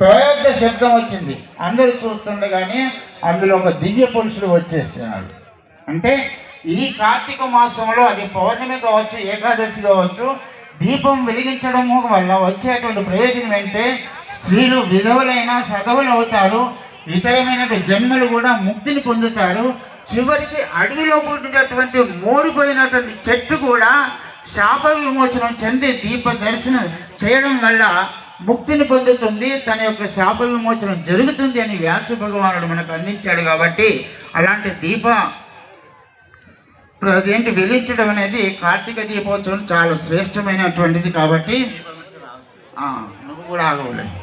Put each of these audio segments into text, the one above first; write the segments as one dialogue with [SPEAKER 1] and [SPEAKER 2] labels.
[SPEAKER 1] పెద్ద శబ్దం వచ్చింది. అందరూ చూస్తుండగానే అందులో ఒక దివ్య పురుషుడు వచ్చేస్తున్నాడు. అంటే ఈ కార్తీక మాసంలో అది పౌర్ణమి కావచ్చు ఏకాదశి కావచ్చు దీపం వెలిగించడం వల్ల వచ్చేటువంటి ప్రయోజనం ఏంటంటే స్త్రీలు విధవులైన సదవులు అవుతారు ఇతరమైన జన్మలు కూడా ముక్తిని పొందుతారు. చివరికి అడవిలో పుట్టినటువంటి మోడిపోయినటువంటి చెట్టు కూడా శాప విమోచనం చెంది దీప దర్శనం చేయడం వల్ల ముక్తిని పొందుతుంది తన యొక్క శాప విమోచనం జరుగుతుంది అని వ్యాస భగవానుడు మనకు అందించాడు కాబట్టి అలాంటి దీప అదేంటి వెలించడం అనేది కార్తీక దీపోత్సవం చాలా శ్రేష్టమైనటువంటిది కాబట్టి నువ్వు కూడా ఆగవలేదు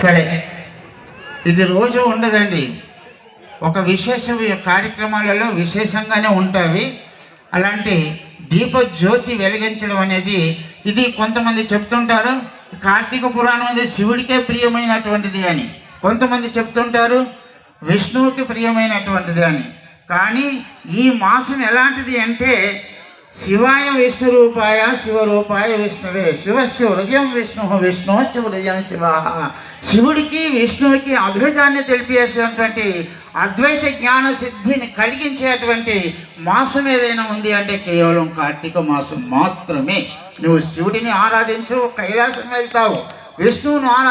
[SPEAKER 1] సరే ఇది రోజు ఉండదండి. ఒక విశేష కార్యక్రమాలలో విశేషంగానే ఉంటాయి. అలాంటి దీపజ్యోతి వెలిగించడం అనేది ఇది కొంతమంది చెప్తుంటారు కార్తీక పురాణం అనేది శివుడికే ప్రియమైనటువంటిది అని. కొంతమంది చెప్తుంటారు విష్ణువుకి ప్రియమైనటువంటిది అని. కానీ ఈ మాసం ఎలాంటిది అంటే శివాయ విష్ణు రూపాయ శివరూపాయ విష్ణువే. శివస్య హృదయం విష్ణు విష్ణుశ్చ హృదయం శివ. శివుడికి విష్ణువుకి అభేదాన్ని తెలిపేసినటువంటి అద్వైత జ్ఞాన సిద్ధిని కలిగించేటువంటి మాసం ఏదైనా ఉంది అంటే కేవలం కార్తీక మాసం మాత్రమే. నువ్వు శివుడిని ఆరాధించు కైలాసం వెళ్తావు విష్ణువును ఆరాధి